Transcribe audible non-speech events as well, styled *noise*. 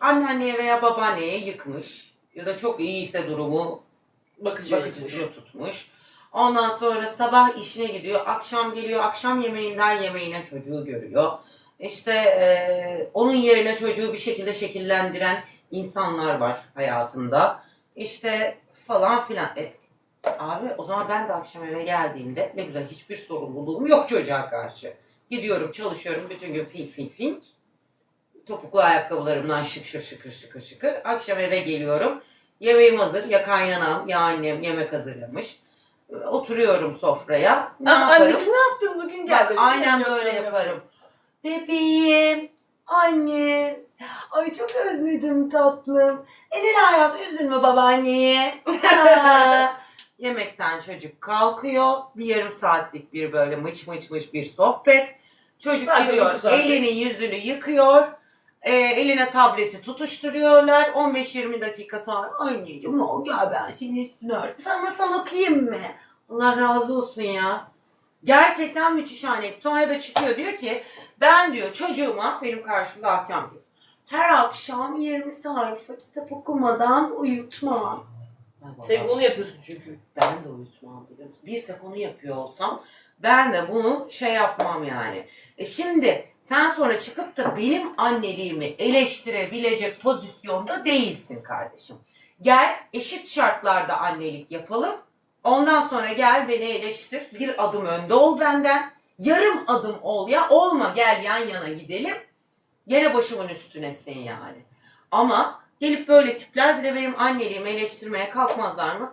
anneanneye veya babaanneye yıkmış ya da çok iyiyse durumu Bakıcı. bakıcısını tutmuş. Ondan sonra sabah işine gidiyor, akşam geliyor, akşam yemeğinden yemeğine çocuğu görüyor. İşte eee, onun yerine çocuğu bir şekilde şekillendiren insanlar var hayatında. İşte falan filan. E, abi o zaman ben de akşam eve geldiğimde ne güzel hiçbir sorumluluğum yok çocuğa karşı. Gidiyorum çalışıyorum bütün gün fink fink fink. Topuklu ayakkabılarımdan şıkır şıkır şıkır şıkır. Akşam eve geliyorum. Yemeğim hazır. Ya kaynanam ya annem yemek hazırlamış. Oturuyorum sofraya. Ne Ah, yaparım? anneciğim ne yaptın bugün Bak, geldi. aynen böyle yaparım. Bebeğim, annem. Ay çok özledim tatlım. E neler yaptı? Üzülme babaanneye. *laughs* Yemekten çocuk kalkıyor. Bir yarım saatlik bir böyle mıç mıç mıç bir sohbet. Çocuk Zaten gidiyor elini yüzünü yıkıyor. E, eline tableti tutuşturuyorlar. 15-20 dakika sonra anneciğim o gel ben senin üstüne örteyim. Sana masal okuyayım mı? Allah razı olsun ya. Gerçekten müthiş anne. Sonra da çıkıyor diyor ki ben diyor çocuğuma benim karşımda hakem diyor. Her akşam 20 sayfa kitap okumadan uyutmam. Vallahi- onu yapıyorsun çünkü. ben de uyutmam biliyor musun? Bir tek onu yapıyor olsam ben de bunu şey yapmam yani. E şimdi sen sonra çıkıp da benim anneliğimi eleştirebilecek pozisyonda değilsin kardeşim. Gel eşit şartlarda annelik yapalım. Ondan sonra gel beni eleştir. Bir adım önde ol benden. Yarım adım ol ya. Olma gel yan yana gidelim. Gene başımın üstünesin yani. Ama gelip böyle tipler bir de benim anneliğimi eleştirmeye kalkmazlar mı?